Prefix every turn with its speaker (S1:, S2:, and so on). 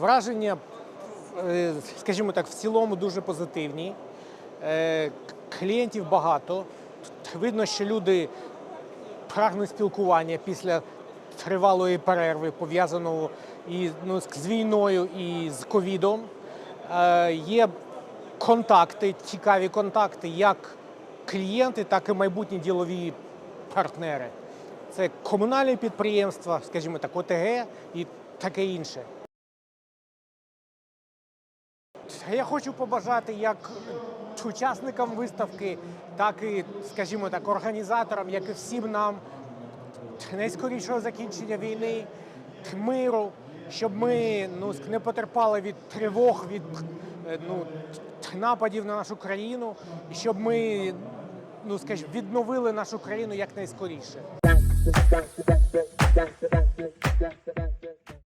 S1: Враження, е, скажімо так, в цілому дуже позитивні. Е, Клієнтів багато. Видно, що люди прагнуть спілкування після тривалої перерви, пов'язаного і ну, з війною і з ковідом. Е, Є контакти, цікаві контакти, як клієнти, так і майбутні ділові партнери. Це комунальні підприємства, скажімо так, ОТГ і таке інше. Я хочу побажати як учасникам виставки, так і, скажімо так, організаторам, як і всім нам найскорішого закінчення війни, миру, щоб ми ну, не потерпали від тривог, від е, ну, нападів на нашу країну, щоб ми ну, скажімо, відновили нашу країну якнайскоріше.